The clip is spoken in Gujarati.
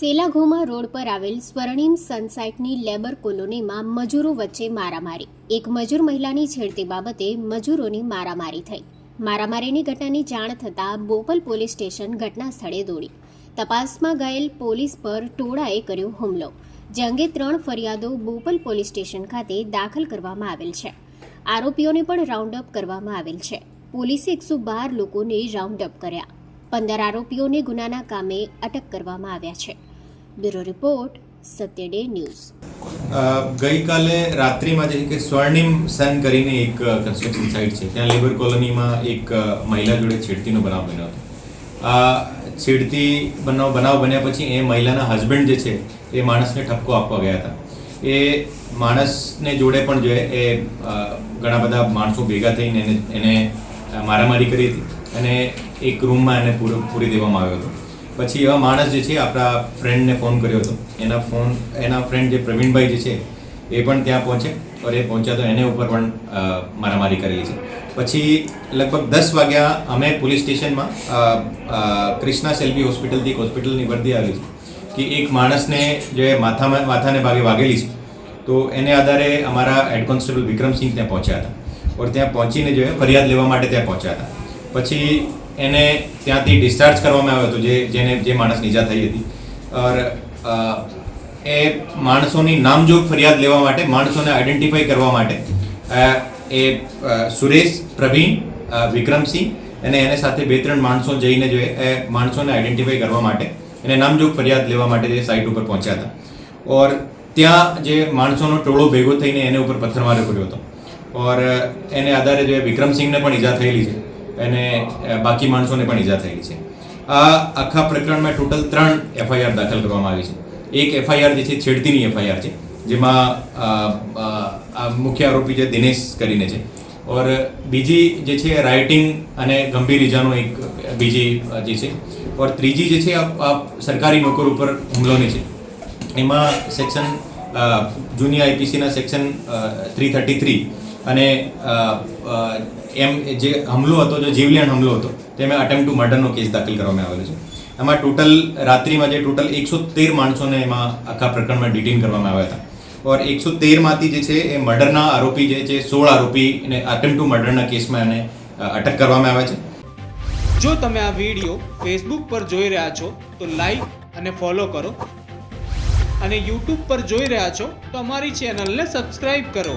સેલાઘોમા રોડ પર આવેલ સ્વર્ણિમ સનસાઇટની લેબર કોલોનીમાં મજૂરો વચ્ચે મારામારી. એક મજૂર મહિલાની છેડતી બાબતે મજૂરોની મારામારી થઈ. મારામારીની ઘટનાની જાણ થતાં બોપલ પોલીસ સ્ટેશન ઘટના સ્થળે દોડી. તપાસમાં ગયેલ પોલીસ પર ટોળાએ કર્યો હુમલો. જે અંગે ત્રણ ફરિયાદો બોપલ પોલીસ સ્ટેશન ખાતે દાખલ કરવામાં આવેલ છે. આરોપીઓને પણ રાઉન્ડ અપ કરવામાં આવેલ છે. પોલીસે એકસો બાર લોકોને રાઉન્ડ અપ કર્યા. પંદર આરોપીઓને ગુનાના કામે અટક કરવામાં આવ્યા છે. Bureau report Satya day news ગઈકાલે રાત્રિમાં જે કે સ્વર્ણિમ સન કરીને એક કન્સ્ટ્રક્શન સાઇટ છે. ત્યાં લેબર કોલોનીમાં એક મહિલા જોડે છેડતીનો બનાવ બન્યો હતો. આ છેડતી બનાવ બનાવ બન્યા પછી એ મહિલાના હસબન્ડ જે છે, એ માણસને ઠપકો આપવા ગયા હતા. એ માણસને જોડે પણ જો એ ઘણા બધા માણસો ભેગા થઈને એને એને મારામારી કરી હતી. અને એક રૂમમાં એને પૂરો, પૂરી દેવામાં આવ્યો હતો. પછી એવા માણસ જે છે, આપણા ફ્રેન્ડને ફોન કર્યો હતો. એના ફોન એના ફ્રેન્ડ જે પ્રવીણભાઈ જે છે, એ પણ ત્યાં પહોંચે પર એ પહોંચ્યા તો એને ઉપર પણ મારામારી કરેલી છે. પછી લગભગ દસ વાગ્યા અમે પોલીસ સ્ટેશનમાં ક્રિષ્ના સેલ્વી હોસ્પિટલથી એક હોસ્પિટલની વર્દી આવી છે, કે એક માણસને જે માથામાં, માથાને ભાગે વાગેલી છે, તો એને આધારે અમારા હેડ કોન્સ્ટેબલ વિક્રમસિંહ ત્યાં પહોંચ્યા હતા. ઓર ત્યાં પહોંચીને જો ફરિયાદ લેવા માટે ત્યાં પહોંચ્યા હતા. પછી એને ત્યાંથી ડિસ્ચાર્જ કરવામાં આવ્યો હતો જે, જેને, જે માણસની ઈજા થઈ હતી. ઓર એ માણસોની નામજોગ ફરિયાદ લેવા માટે, માણસોને આઈડેન્ટિફાઈ કરવા માટે એ સુરેશ, પ્રવીણ વિક્રમસિંહ અને એને સાથે બે ત્રણ માણસો જઈને જો, એ માણસોને આઈડેન્ટિફાઈ કરવા માટે, એને નામજોગ ફરિયાદ લેવા માટે જે સાઇટ ઉપર પહોંચ્યા હતા. ઓર, ત્યાં જે માણસોનો ટોળો ભેગો થઈને એને ઉપર પથ્થરમારો કર્યો હતો. ઓર, એને આધારે જે વિક્રમસિંહને પણ ઈજા થયેલી છે. અને બાકી માણસોને પણ ઈજા થયેલી છે. આ આખા પ્રકરણમાં ટોટલ ત્રણ એફઆઈઆર દાખલ કરવામાં આવી છે. એક એફઆઈઆર જે છે, છેડતીની એફઆઈઆર છે, જેમાં મુખ્ય આરોપી જે દિનેશ કરીને છે. ઓર બીજી જે છે, રાઇટિંગ અને ગંભીર ઈજાનો એક બીજી જે છે, ઓર ત્રીજી જે છે આ સરકારી નોકર ઉપર હુમલોની છે. એમાં સેક્શન જૂની આઈપીસીના સેક્શન થ્રી થર્ટી થ્રી અને એમ જે હમલો હતો, જે જીવલેણ હમલો હતો તેમાં અટેમ્પ ટુ મર્ડરનો કેસ દાખલ કરવામાં આવેલો છે. એમાં ટોટલ રાત્રિમાં જે ટોટલ એકસો તેર માણસોને એમાં આખા પ્રકરણમાં ડિટેન કરવામાં આવ્યા હતા. ઓર એકસો તેરમાંથી જે છે, એ મર્ડરના આરોપી જે છે, સોળ આરોપી અને અટેમ્પ ટુ મર્ડરના કેસમાં એને અટક કરવામાં આવ્યા છે. જો તમે આ વીડિયો ફેસબુક પર જોઈ રહ્યા છો, તો લાઈક અને ફોલો કરો. અને યુટ્યુબ પર જોઈ રહ્યા છો, તો અમારી ચેનલને સબસ્ક્રાઇબ કરો.